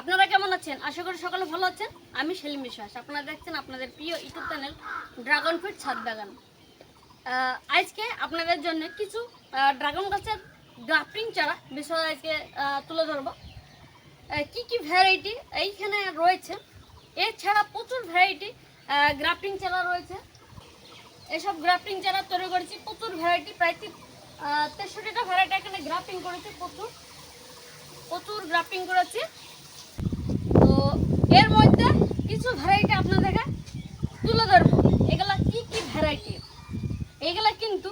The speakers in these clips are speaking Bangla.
আপনারা কেমন আছেন? আশা করি সকলে ভালো আছেন। আমি সেলিম বিশ্বাস। আপনারা দেখছেন আপনাদের প্রিয় ইউটিউব চ্যানেল ড্রাগন ফ্রুট ছাদ বাগান। আজকে আপনাদের জন্য কিছু ড্রাগন গাছের গ্রাফটিং চারা বিষয় আজকে তুলে ধরবো। কি কি ভ্যারাইটি এইখানে রয়েছে? এছাড়া প্রচুর ভ্যারাইটি গ্রাফটিং চারা রয়েছে। এসব গ্রাফটিং চারা তৈরি করেছি। প্রচুর ভ্যারাইটি প্রায় তেষট্টিটা ভ্যারাইটি এখানে গ্রাফটিং করেছি প্রচুর। প্রচুর গ্রাফটিং করেছি তো এর মধ্যে কিছু ভ্যারাইটি আপনাদেরকে তুলে ধরবো। এগুলা কি কি ভ্যারাইটি এগুলা কিন্তু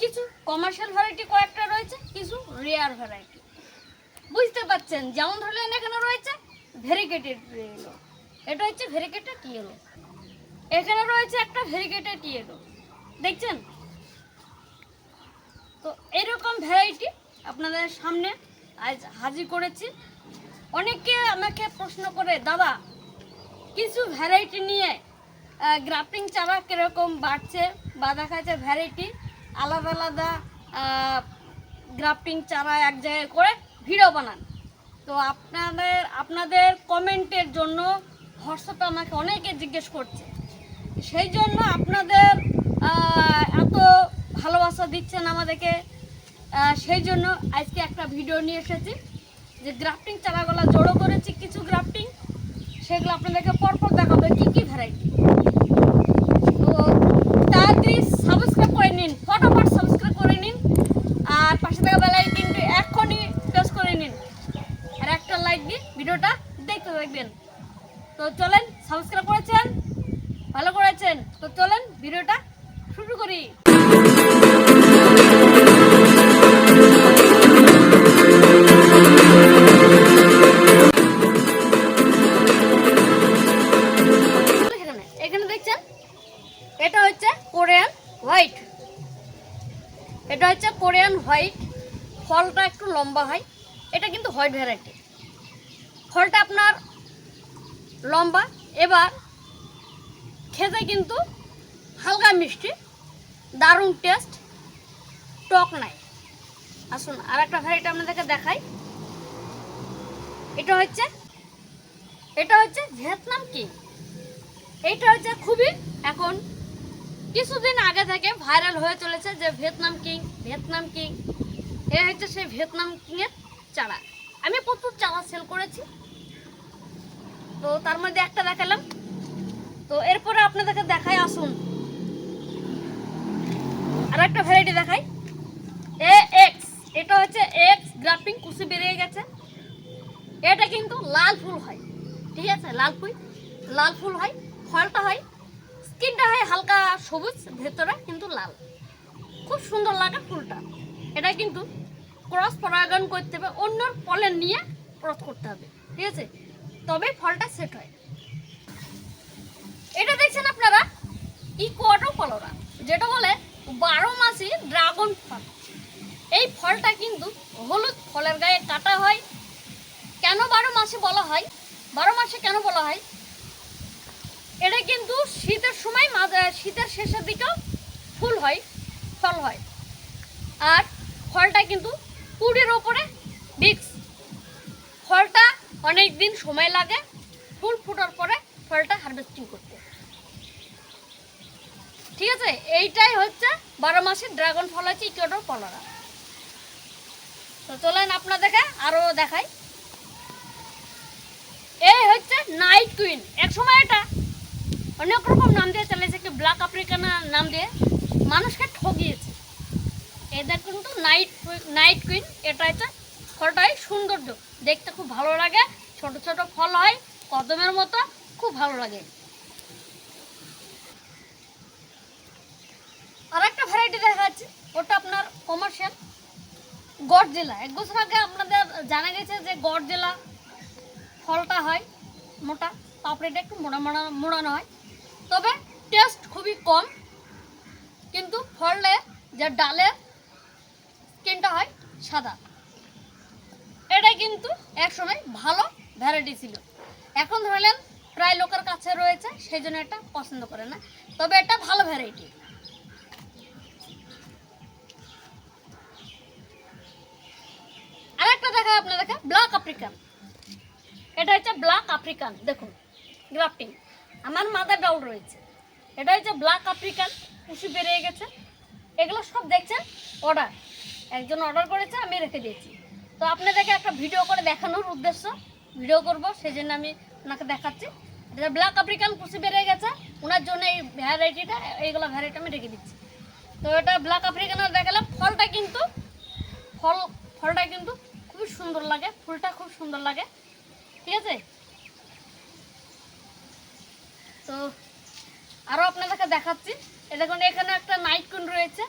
কিছু কমার্শিয়াল ভ্যারাইটি কয়েকটা রয়েছে, কিছু রেয়ার ভ্যারাইটি বুঝতে পারছেন? যেমন ধরলেন এখানে রয়েছে ভেরিকেটেড ইয়েলো এটা হচ্ছে ভেরিকেটেড ইয়েলো এখানে রয়েছে একটা ভেরিকেটেড ইয়েলো দেখছেন? তো এরকম ভ্যারাইটি আপনাদের সামনে আজ হাজির করেছি। অনেকে আমাকে প্রশ্ন করে, দাদা কিছু ভ্যারাইটি নিয়ে গ্রাফটিং চারা কীরকম বাড়ছে বা দেখা যাচ্ছে ভ্যারাইটি আলাদা আলাদা গ্রাফটিং চারা এক জায়গায় করে ভিডিও বানান। তো আপনাদের আপনাদের কমেন্টের জন্য হোয়াটসঅ্যাপে আমাকে অনেকে জিজ্ঞেস করছে। সেই জন্য আপনাদের এত ভালোবাসা দিচ্ছেন আমাদেরকে সেই জন্য আজকে একটা ভিডিও নিয়ে এসেছি, যে গ্রাফটিং চারাগুলো জড়ো করেছি কিছু গ্রাফটিং সেগুলো আপনাদেরকে পরপর দেখাবে কি কি ভ্যারাইটি হোয়াইট ফলটা একটু লম্বা হয়, এটা কিন্তু হোয়াইট ভ্যারাইটি ফলটা আপনার লম্বা, এবার খেতে কিন্তু হালকা মিষ্টি, দারুণ টেস্ট টক নাই। আসুন আর একটা ভ্যারাইটি আপনাদেরকে দেখাই। এটা হচ্ছে এটা হচ্ছে ভিয়েতনাম কিং। এইটা হচ্ছে খুবই এখন কিছুদিন আগে থেকে ভাইরাল হয়ে চলেছে যে ভিয়েতনাম কিং ভিয়েতনাম কিং। এ হচ্ছে সেই ভিয়েতনাম কিংয়ের চারা। আমি প্রচুর চারা সেল করেছি। তো তার মধ্যে একটা দেখালাম। তো এরপরে আপনাদেরকে দেখাই, আসুন। আর একটা ভ্যারাইটি দেখাই। এ এক্স এটা হচ্ছে এক্স গ্রাফিং কুসি বেরিয়ে গেছে। এটা কিন্তু লাল ফুল হয়। ঠিক আছে? লাল ফুল লাল ফুল হয়, ফলটা হয়। স্কিনটা হয় হালকা সবুজ, ভেতরে কিন্তু লাল। খুব সুন্দর লাগে ফুলটা। এটা কিন্তু ক্রস পরাগায়ন করতে হবে, অন্যর পলেন নিয়ে ক্রস করতে হবে, ঠিক আছে? তবে ফলটা সেট হয়। এটা দেখছেন আপনারা? ইকোয়াটো কলোরা যেটা বলে বারো মাসি ড্রাগন ফল। এই ফলটা কিন্তু হলুদ ফলের গায়ে কাটা হয়। কেন বারো মাসে বলা হয়? বারো মাসে কেন বলা হয়? এটা কিন্তু শীতের সময় শীতের শেষের দিকেও ফুল হয়, ফল হয়। আর ফলটা কিন্তু কুড়ির ওপরে বিক্স ফলটা অনেক দিন সময় লাগে ফুল ফুটার পরে ফলটা হারভেস্টিং করতে। ঠিক আছে? এইটাই হচ্ছে বারো মাসের ড্রাগন ফল আছে ইকোডোর কলরা তো চলেন আপনাদেরকে আরও দেখাই। এই হচ্ছে নাইট কুইন এক সময় এটা অনেক রকম নাম দিয়ে চালিয়েছে কি ব্ল্যাক আফ্রিকানা নাম দিয়ে। মানুষকে ঠগিয়েছে। এদের কিন্তু নাইট নাইট কুইন, এটা হচ্ছে ফলটাই সৌন্দর্য। দেখতে খুব ভালো লাগে, ছোট ছোট ফল হয়, কদমের মতো খুব ভালো লাগে। আর একটা ভ্যারাইটি দেখা যাচ্ছে, ওটা আপনার কমার্শিয়াল গড় জেলা এক বছর আগে আপনাদের জানা গেছে যে গড় জেলা ফলটা হয়, মোটা, পাপড়িটা একটু মোড়া মোড়া, মোড়ানো হয়। তবে টেস্ট খুবই কম, কিন্তু ফলে যে ডালের স্কিনটা হয় সাদা। এটা কিন্তু এক সময় ভালো ভ্যারাইটি ছিল। এখন ধরলেন প্রায় লোকের কাছে রয়েছে, সেই জন্য এটা পছন্দ করে না। তবে এটা ভালো ভ্যারাইটি আরেকটা দেখা আপনাদেরকে ব্ল্যাক আফ্রিকান এটা হচ্ছে ব্ল্যাক আফ্রিকান দেখুন গ্রাফটিং আমার মাদার ডাউল রয়েছে। এটা হচ্ছে ব্ল্যাক আফ্রিকান কুশি বেরিয়ে গেছে। এগুলো সব দেখছেন? অর্ডার একজন অর্ডার করেছে, আমি রেখে দিয়েছি। তো আপনাদেরকে একটা ভিডিও করে দেখানোর উদ্দেশ্য। ভিডিও করব সেই জন্য আমি ওনাকে দেখাচ্ছি। এটা ব্ল্যাক আফ্রিকান কুশি বেরিয়ে গেছে। ওনার জন্য এই ভ্যারাইটিটা এইগুলো ভ্যারাইটি আমি রেখে দিচ্ছি। তো এটা ব্ল্যাক আফ্রিকানের দেখালাম। ফলটা কিন্তু, ফল, ফলটা কিন্তু খুবই সুন্দর লাগে। ফুলটা খুব সুন্দর লাগে। ঠিক আছে? তো আরও আপনাদেরকে দেখাচ্ছি। এ দেখুন, এখানে একটা নাইট কুন রয়েছে।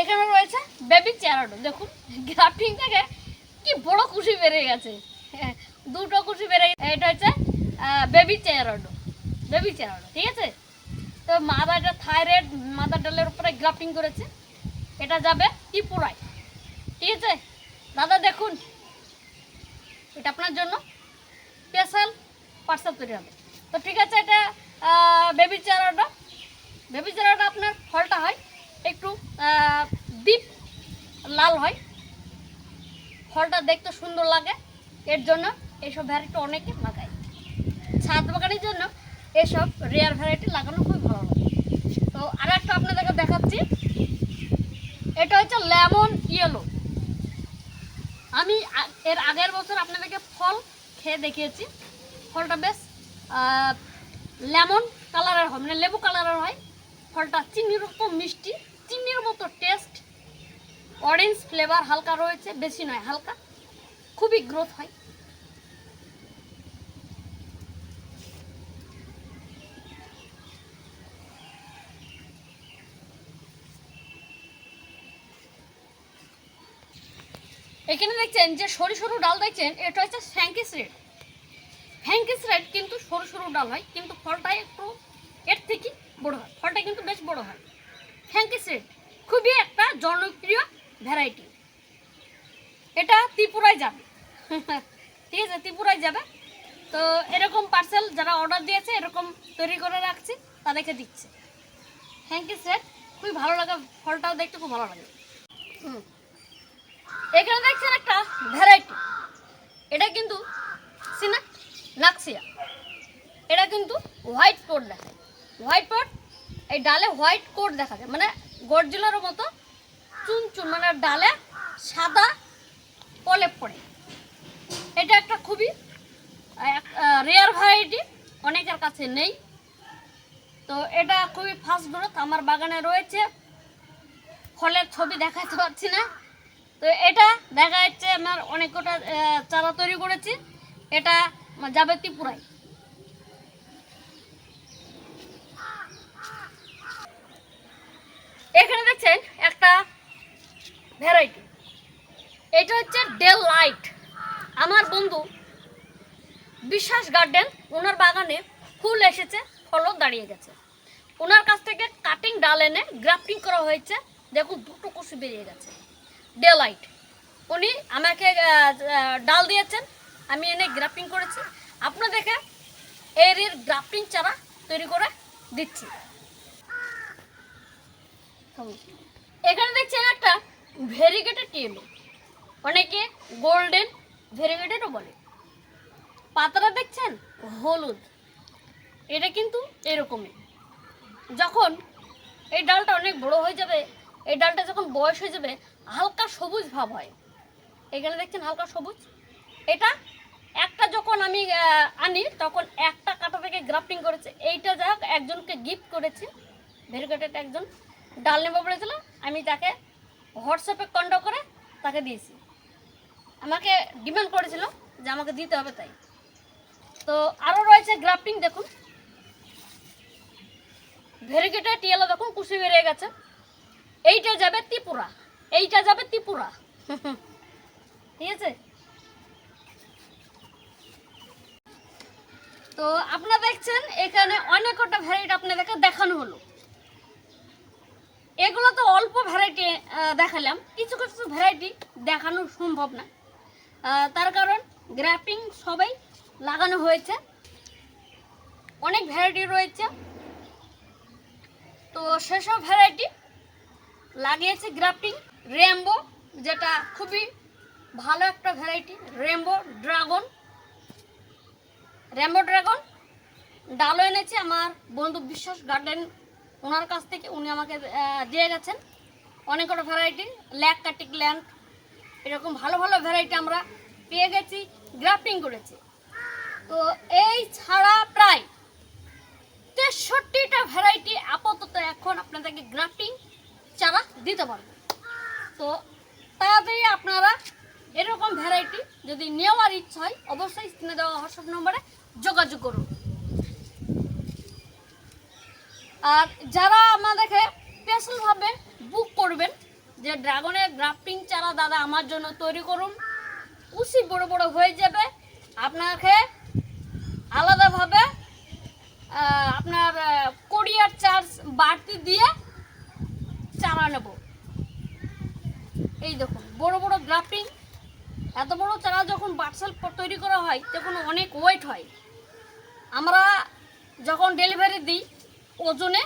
এখানে রয়েছে বেবি চেরাডো দেখুন গ্রাফটিং থেকে কি বড় খুশি বেড়ে গেছে। দুটো খুশি বেড়ে গেছে। এটা হচ্ছে বেবি চেরাডো বেবি চেরাডো ঠিক আছে? তো মাদারটা থাইরয়েড, মাদার ডালের উপরে গ্রাফটিং করেছে। এটা যাবে ত্রিপুরায়, ঠিক আছে? দাদা, দেখুন এটা আপনার জন্য স্পেশাল পার্সেল তৈরি হবে। তো ঠিক আছে, এটা বেবি চারাটা বেবি চারাটা আপনার ফলটা হয়, একটু ডিপ লাল হয়। ফলটা দেখতে সুন্দর লাগে। এর জন্য এইসব ভ্যারাইটি অনেকে লাগায়। ছাদ বাগানের জন্য এসব রেয়ার ভ্যারাইটি লাগানো খুব ভালো লাগে। তো আর একটা আপনাদেরকে দেখাচ্ছি। এটা হচ্ছে লেমন ইয়েলো এর আগের বছর আপনাদেরকে ফল খেয়ে দেখিয়েছি। ফলটা বেশ লেমন কালারের হয় মানে লেবু কালারের হয়। ফলটা চিনির রকম মিষ্টি, চিনির মতো টেস্ট অরেঞ্জ ফ্লেভার হালকা রয়েছে, বেশি নয়, হালকা। খুবই গ্রোথ হয়। এখানে দেখছেন যে সরু সরু ডাল দেখছেন, এটা হচ্ছে ফ্যাঙ্কিস রেড। ফ্যাঙ্কিস রেড কিন্তু সরু সরু ডাল হয়, কিন্তু ফলটা একটু এর থেকে বড় হয়, ফলটা কিন্তু বেশ বড় হয়। ফ্যাঙ্কিস রেড, খুবই একটা জনপ্রিয় ভ্যারাইটি এটা ত্রিপুরায় যাবে। ঠিক আছে, ত্রিপুরায় যাবে। তো এরকম পার্সেল যারা অর্ডার দিয়েছে, এরকম তৈরি করে রাখছি, তাদেরকে দিচ্ছে। ফ্যাঙ্কিস রেড, খুবই ভালো লাগে, ফলটাও দেখতে খুব ভালো লাগে। হুম। এখানে দেখছেন একটা ভ্যারাইটি এটা কিন্তু সিনা নাকসিয়া। এটা কিন্তু হোয়াইট কোট দেখায়। হোয়াইট কোট এই ডালে হোয়াইট কোট দেখা যায়। মানে গরজিলার মতো চুন মানে ডালে সাদা পলেপ পড়ে এটা একটা খুবই রেয়ার ভ্যারাইটি অনেকের কাছে নেই। তো এটা খুবই ফাস্ট গ্রোথ আমার বাগানে রয়েছে। ফলের ছবি দেখাতে পারছি না। তো এটা দেখা যাচ্ছে আমার অনেক কটা চারা তৈরি করেছি। এটা যাবে ত্রিপুরায় এখানে দেখছেন একটা ভ্যারাইটি। এটা হচ্ছে ডেল লাইট। আমার বন্ধু বিশ্বাস গার্ডেন, ওনার বাগানে ফুল এসেছে ফলও দাঁড়িয়ে গেছে। ওনার কাছ থেকে কাটিং ডাল এনে গ্রাফটিং করা হয়েছে। দেখুন, দুটো কুশি বেরিয়ে গেছে। ডে লাইট উনি আমাকে ডাল দিয়েছেন। আমি এনে গ্রাফটিং করেছি। আপনাদেরকে এর এর গ্রাফটিং চারা তৈরি করে দিচ্ছি। এখানে দেখছেন একটা ভেরিগেটেড টেলো অনেকে গোল্ডেন ভেরিগেটেডও বলে। পাতাটা দেখছেন? হলুদ। এটা কিন্তু এরকমই। যখন এই ডালটা অনেক বড় হয়ে যাবে এই ডালটা যখন বয়স হয়ে যাবে, হালকা সবুজ ভাব হয়। এখানে দেখছেন হালকা সবুজ। এটা একটা যখন আমি আনি, তখন একটা কাটা থেকে গ্রাফটিং করেছে। এইটা যাই হোক, একজনকে গিফট করেছি। ভেরিগেটেড একজন ডাল নেব বলেছিল। আমি তাকে হোয়াটসঅ্যাপে কন্ট্যাক্ট করে তাকে দিয়েছি। আমাকে ডিমান্ড করেছিল যে আমাকে দিতে হবে তাই। তো আরও রয়েছে গ্রাফটিং, দেখুন। ভেরিগেটেড ইয়েলো দেখুন, কুশি বেরিয়ে গেছে। এইটা যাবে ত্রিপুরা। এইটা যাবে ত্রিপুরা। ঠিক আছে? তো আপনারা দেখছেন, এখানে অনেক কটা ভ্যারাইটি আপনাদেরকে দেখানো হলো। এগুলো তো অল্প ভ্যারাইটি দেখালাম। কিছু কিছু ভ্যারাইটি দেখানো সম্ভব না। তার কারণ গ্রাফটিং সবাই লাগানো হয়েছে। অনেক ভ্যারাইটি রয়েছে। তো সেসব ভ্যারাইটি লাগিয়েছে গ্রাফটিং। রেমবো, যেটা খুবই ভালো একটা variety. Rainbow dragon. Rainbow dragon. ডালও এনেছে আমার বন্ধু বিশ্বাস গার্ডেন। ওনার কাছ থেকে উনি আমাকে দিয়ে গেছেন। অনেক কটা ভ্যারাইটি। Lack কাটিক land. এরকম ভালো ভালো ভ্যারাইটি আমরা পেয়ে গেছি, গ্রাফটিং করেছি। তো এই ছাড়া প্রায় তেষট্টিটা ভ্যারাইটি আপাতত এখন আপনাদেরকে গ্রাফটিং চারা দিতে পারব। তো তাড়াতাড়ি আপনারা এরকম ভ্যারাইটি যদি নেওয়ার ইচ্ছা হয়, অবশ্যই স্ক্রিনে দেওয়া হোয়াটসঅ্যাপ নম্বরে যোগাযোগ করুন। আর যারা আমাদেরকে স্পেশালভাবে বুক করবেন, যে ড্রাগনের গ্রাফটিং চারা দাদা আমার জন্য তৈরি করুন, উসি বড় বড় হয়ে যাবে। আপনাকে আলাদাভাবে আপনার কোরিয়ার চার্জ বাড়তি দিয়ে চারা নেব। এই দেখুন, বড় বড় গ্রাফটিং এত বড় চারা যখন পার্সেল তৈরি করা হয়, তখন অনেক ওয়েট হয়। আমরা যখন ডেলিভারি দিই, ওজনে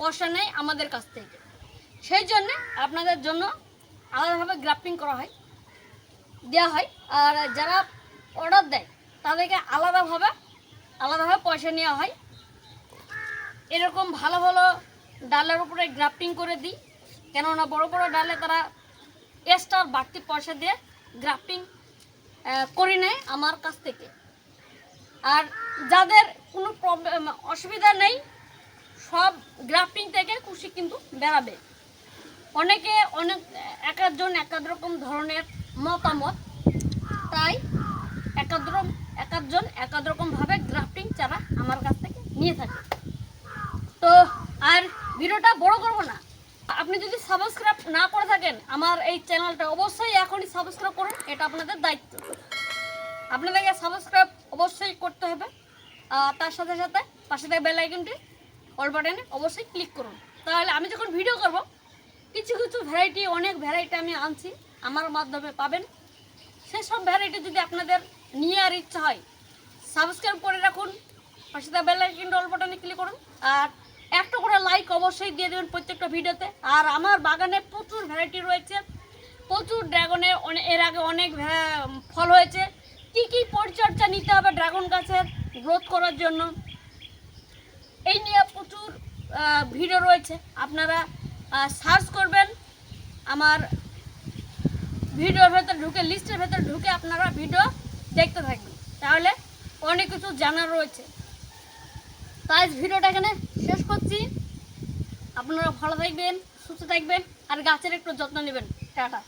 পয়সা নেয় আমাদের কাছ থেকে। সেই জন্যে আপনাদের জন্য আলাদাভাবে গ্রাফটিং করা হয় দেওয়া হয়। আর যারা অর্ডার দেয়, তাদেরকে আলাদাভাবে আলাদাভাবে পয়সা নেওয়া হয়। এরকম ভালো ভালো ডালের উপরে গ্রাফটিং করে দিই। কেননা বড় বড় ডালে তারা এক্সট্রা বাড়তি পয়সা দিয়ে গ্রাফটিং করে নেয় আমার কাছ থেকে। আর যাদের কোনো প্রবলেম অসুবিধা নেই, সব গ্রাফটিং থেকে খুশি কিন্তু বেরাবে অনেকে অনেক এক একজন এক এক রকম ধরনের মতামত, তাই এক এক একজন এক এক রকমভাবে গ্রাফটিং চারা আমার কাছ থেকে নিয়ে থাকে। তো, আর ভিডিওটা বড় করব না। আপনি যদি সাবস্ক্রাইব না করে থাকেন, আমার এই চ্যানেলটা অবশ্যই এখনই সাবস্ক্রাইব করুন, এটা আপনাদের দায়িত্ব। আপনাদেরকে সাবস্ক্রাইব অবশ্যই করতে হবে। তার সাথে সাথে পাশে থেকে বেল আইকনটি অল বাটনে অবশ্যই ক্লিক করুন। তাহলে আমি যখন ভিডিও করব, কিছু কিছু ভ্যারাইটি অনেক ভ্যারাইটি আমি আনছি, আমার মাধ্যমে পাবেন। সেসব ভ্যারাইটি যদি আপনাদের নিয়ে আর ইচ্ছা হয় সাবস্ক্রাইব করে রাখুন, পাশে থেকে বেল অল বাটনে ক্লিক করুন। আর একটা করে লাইক অবশ্যই দিয়ে দেবেন প্রত্যেকটা ভিডিওতে। আর আমার বাগানে প্রচুর ভ্যারাইটি রয়েছে। প্রচুর ড্রাগনের এর আগে অনেক ফল হয়েছে। কি কি পরিচর্যা নিতে হবে ড্রাগন গাছের গ্রোথ করার জন্য? এই নিয়ে প্রচুর ভিডিও রয়েছে। আপনারা সার্চ করবেন। আমার ভিডিওর ভেতরে ঢুকে লিস্টের ভেতরে ঢুকে আপনারা ভিডিও দেখতে থাকবেন। তাহলে অনেক কিছু জানার রয়েছে। তাই ভিডিওটা এখানে শেষ করছি। আপনারা ভালো থাকবেন, সুস্থ থাকবেন, আর গাছের একটু যত্ন নেবেন। টাটা।